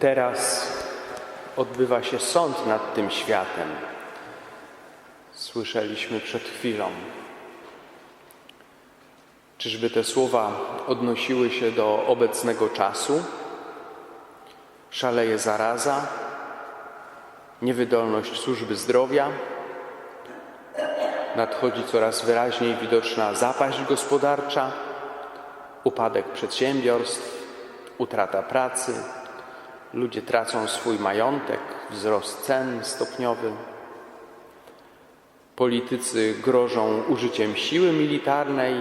Teraz odbywa się sąd nad tym światem. Słyszeliśmy przed chwilą. Czyżby te słowa odnosiły się do obecnego czasu? Szaleje zaraza, niewydolność służby zdrowia, nadchodzi coraz wyraźniej widoczna zapaść gospodarcza, upadek przedsiębiorstw, utrata pracy, ludzie tracą swój majątek, wzrost cen stopniowy. Politycy grożą użyciem siły militarnej,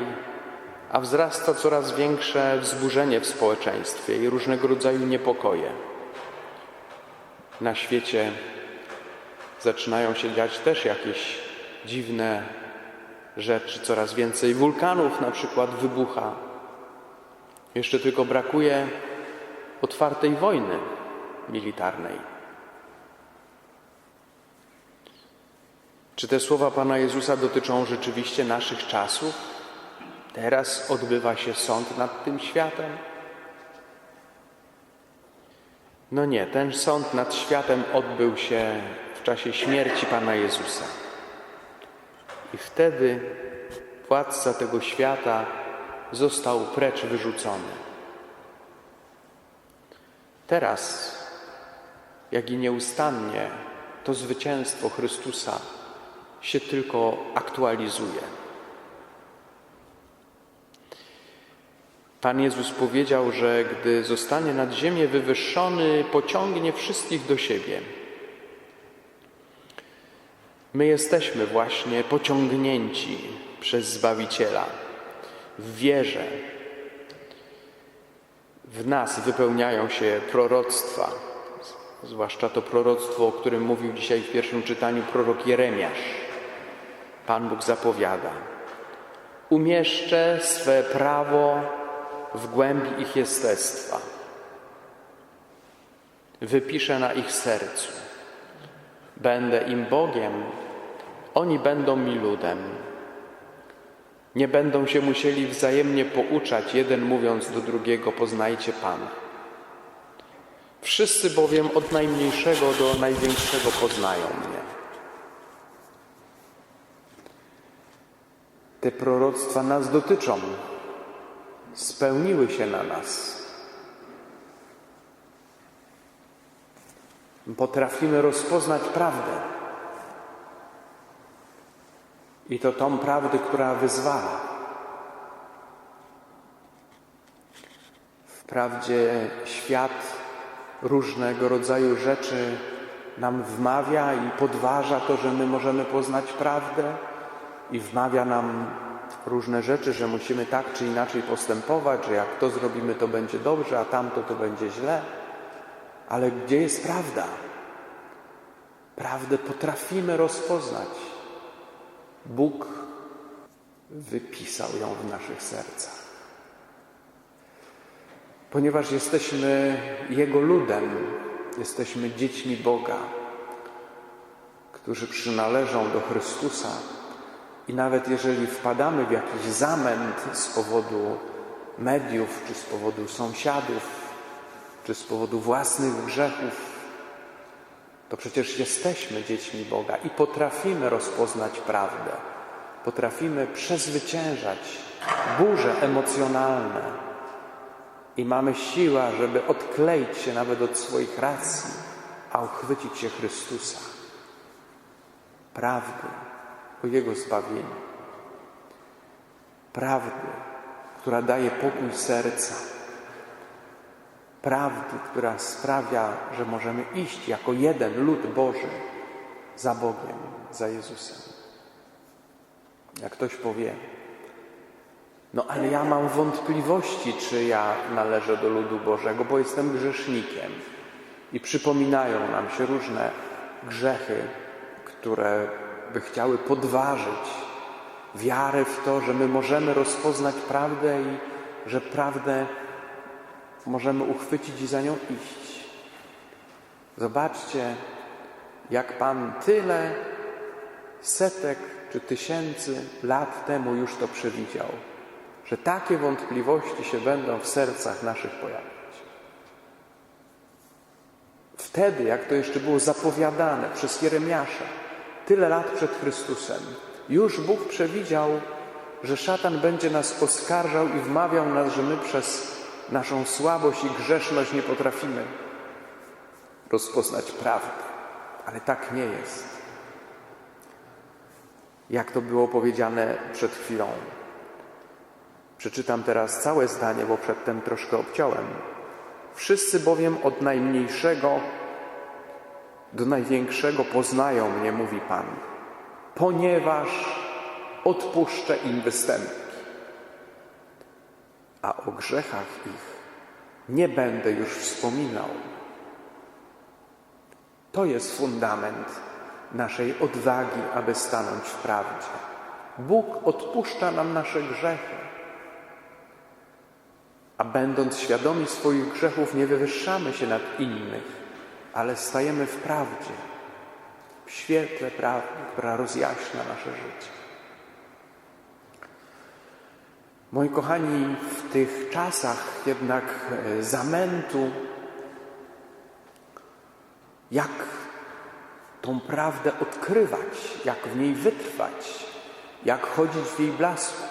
a wzrasta coraz większe wzburzenie w społeczeństwie i różnego rodzaju niepokoje. Na świecie zaczynają się dziać też jakieś dziwne rzeczy, coraz więcej wulkanów na przykład wybucha. Jeszcze tylko brakuje otwartej wojny militarnej. Czy te słowa Pana Jezusa dotyczą rzeczywiście naszych czasów? Teraz odbywa się sąd nad tym światem? No nie, ten sąd nad światem odbył się w czasie śmierci Pana Jezusa. I wtedy władca tego świata został precz wyrzucony. Teraz, jak i nieustannie, to zwycięstwo Chrystusa się tylko aktualizuje. Pan Jezus powiedział, że gdy zostanie nad ziemię wywyższony, pociągnie wszystkich do siebie. My jesteśmy właśnie pociągnięci przez Zbawiciela w wierze. W nas wypełniają się proroctwa, zwłaszcza to proroctwo, o którym mówił dzisiaj w pierwszym czytaniu prorok Jeremiasz. Pan Bóg zapowiada: Umieszczę swe prawo w głębi ich jestestwa. Wypiszę na ich sercu. Będę im Bogiem, oni będą mi ludem. Nie będą się musieli wzajemnie pouczać, jeden mówiąc do drugiego: Poznajcie Pana. Wszyscy bowiem od najmniejszego do największego poznają mnie. Te proroctwa nas dotyczą, spełniły się na nas. Potrafimy rozpoznać prawdę. I to tą prawdę, która wyzwala. Wprawdzie świat różnego rodzaju rzeczy nam wmawia i podważa to, że my możemy poznać prawdę, i wmawia nam różne rzeczy, że musimy tak czy inaczej postępować, że jak to zrobimy, to będzie dobrze, a tamto to będzie źle. Ale gdzie jest prawda? Prawdę potrafimy rozpoznać. Bóg wypisał ją w naszych sercach. Ponieważ jesteśmy Jego ludem, jesteśmy dziećmi Boga, którzy przynależą do Chrystusa, i nawet jeżeli wpadamy w jakiś zamęt z powodu mediów, czy z powodu sąsiadów, czy z powodu własnych grzechów, to przecież jesteśmy dziećmi Boga i potrafimy rozpoznać prawdę. Potrafimy przezwyciężać burze emocjonalne i mamy siłę, żeby odkleić się nawet od swoich racji, a uchwycić się Chrystusa. Prawdy o Jego zbawieniu. Prawdy, która daje pokój serca. Prawdy, która sprawia, że możemy iść jako jeden lud Boży za Bogiem, za Jezusem. Jak ktoś powie, no ale ja mam wątpliwości, czy ja należę do ludu Bożego, bo jestem grzesznikiem. I przypominają nam się różne grzechy, które by chciały podważyć wiarę w to, że my możemy rozpoznać prawdę i że prawdę możemy uchwycić i za nią iść. Zobaczcie, jak Pan tyle setek czy tysięcy lat temu już to przewidział, że takie wątpliwości się będą w sercach naszych pojawiać. Wtedy, jak to jeszcze było zapowiadane przez Jeremiasza, tyle lat przed Chrystusem, już Bóg przewidział, że szatan będzie nas oskarżał i wmawiał nas, że my przez naszą słabość i grzeszność nie potrafimy rozpoznać prawdy. Ale tak nie jest. Jak to było powiedziane przed chwilą. Przeczytam teraz całe zdanie, bo przedtem troszkę obciąłem. Wszyscy bowiem od najmniejszego do największego poznają mnie, mówi Pan, ponieważ odpuszczę im występki, a o grzechach ich nie będę już wspominał. To jest fundament naszej odwagi, aby stanąć w prawdzie. Bóg odpuszcza nam nasze grzechy, a będąc świadomi swoich grzechów, nie wywyższamy się nad innych, ale stajemy w prawdzie, w świetle prawdy, która rozjaśnia nasze życie. Moi kochani, w tych czasach jednak e, zamętu, jak tą prawdę odkrywać, jak w niej wytrwać, jak chodzić w jej blasku.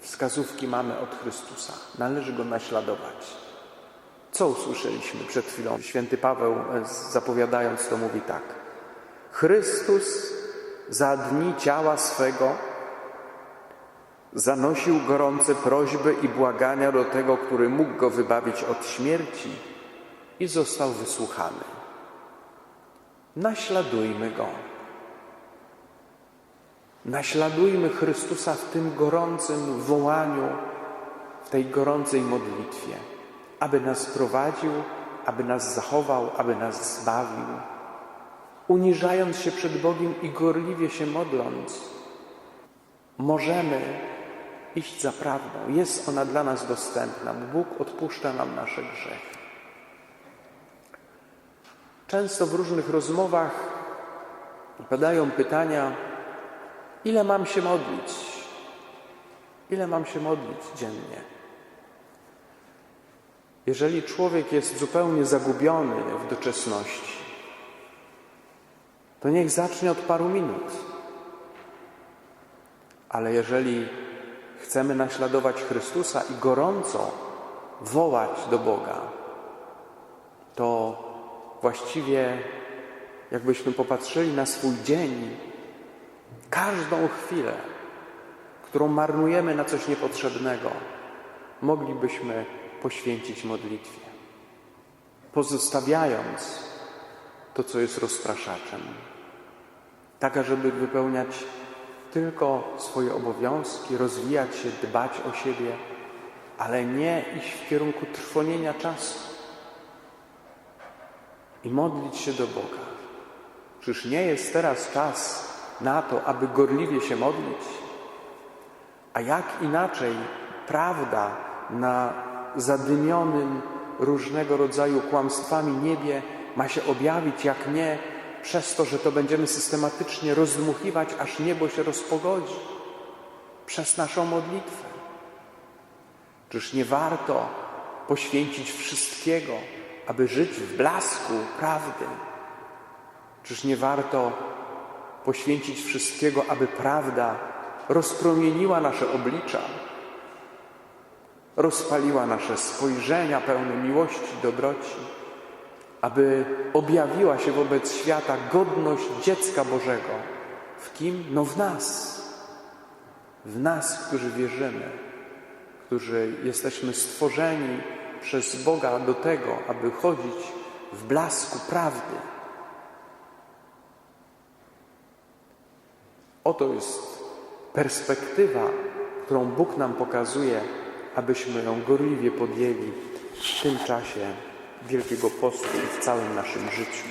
Wskazówki mamy od Chrystusa. Należy go naśladować. Co usłyszeliśmy przed chwilą? Święty Paweł, e, zapowiadając to, mówi tak. Chrystus za dni ciała swego zanosił gorące prośby i błagania do tego, który mógł go wybawić od śmierci i został wysłuchany. Naśladujmy go. Naśladujmy Chrystusa w tym gorącym wołaniu, w tej gorącej modlitwie, aby nas prowadził, aby nas zachował, aby nas zbawił. Uniżając się przed Bogiem i gorliwie się modląc, możemy iść za prawdą. Jest ona dla nas dostępna. Bóg odpuszcza nam nasze grzechy. Często w różnych rozmowach padają pytania, ile mam się modlić? Ile mam się modlić dziennie? Jeżeli człowiek jest zupełnie zagubiony w doczesności, to niech zacznie od paru minut. Ale jeżeli chcemy naśladować Chrystusa i gorąco wołać do Boga, to właściwie jakbyśmy popatrzyli na swój dzień, każdą chwilę, którą marnujemy na coś niepotrzebnego, moglibyśmy poświęcić modlitwie, pozostawiając to, co jest rozpraszaczem, tak ażeby wypełniać tylko swoje obowiązki, rozwijać się, dbać o siebie, ale nie iść w kierunku trwonienia czasu i modlić się do Boga. Czyż nie jest teraz czas na to, aby gorliwie się modlić? A jak inaczej prawda na zadymionym różnego rodzaju kłamstwami niebie ma się objawić, jak nie przez to, że to będziemy systematycznie rozdmuchiwać, aż niebo się rozpogodzi, przez naszą modlitwę. Czyż nie warto poświęcić wszystkiego, aby żyć w blasku prawdy? Czyż nie warto poświęcić wszystkiego, aby prawda rozpromieniła nasze oblicza, rozpaliła nasze spojrzenia pełne miłości, dobroci? Aby objawiła się wobec świata godność dziecka Bożego. W kim? No w nas. W nas, którzy wierzymy, którzy jesteśmy stworzeni przez Boga do tego, aby chodzić w blasku prawdy. Oto jest perspektywa, którą Bóg nam pokazuje, abyśmy ją gorliwie podjęli w tym czasie Wielkiego Postu i w całym naszym życiu.